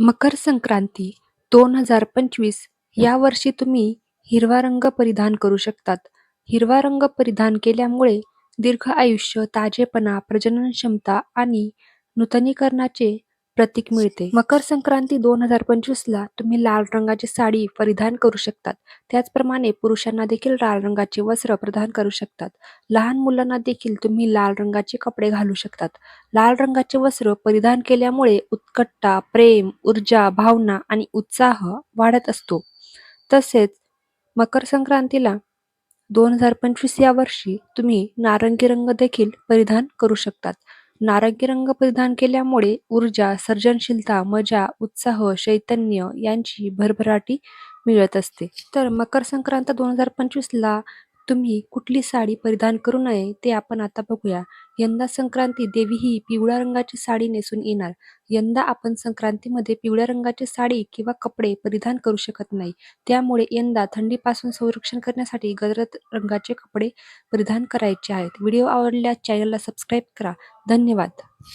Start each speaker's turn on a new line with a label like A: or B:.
A: मकर संक्रांती दोन हजार पंचवीस या वर्षी तुम्ही हिरवा रंग परिधान करू शकतात. हिरवा रंग परिधान केल्यामुळे दीर्घ आयुष्य, ताजेपणा, प्रजनन क्षमता आणि नूतनीकरणाचे प्रतीक मिळते. मकर संक्रांती दोन हजार पंचवीस ला तुम्ही लाल रंगाची साडी परिधान करू शकतात. त्याचप्रमाणे पुरुषांना देखील लाल रंगाचे वस्त्र प्रदान करू शकतात. लहान मुलांना देखील तुम्ही लाल रंगाचे कपडे घालू शकतात. लाल रंगाचे वस्त्र परिधान केल्यामुळे उत्कटता, प्रेम, ऊर्जा, भावना आणि उत्साह वाढत असतो. तसेच मकर संक्रांतीला दोन हजार पंचवीस या वर्षी तुम्ही नारंगी रंग देखील परिधान करू शकतात. नारंगी रंग परिधान केल्यामुळे ऊर्जा, सर्जनशीलता, मजा, उत्साह, चैतन्य यांची भरभराटी मिळत असते. तर मकर संक्रांत दोन हजार पंचवीस ला तुम्ही कुठली साडी परिधान करू नये ते आपण आता बघूया. यंदा संक्रांती देवी ही पिवळ्या रंगाची साडी नेसून येणार. यंदा आपण संक्रांतीमध्ये पिवळ्या रंगाची साडी किंवा कपडे परिधान करू शकत नाही. त्यामुळे यंदा थंडीपासून संरक्षण करण्यासाठी गजरत रंगाचे कपडे परिधान करायचे आहेत. व्हिडिओ आवडल्यास चॅनलला सबस्क्राईब करा. धन्यवाद.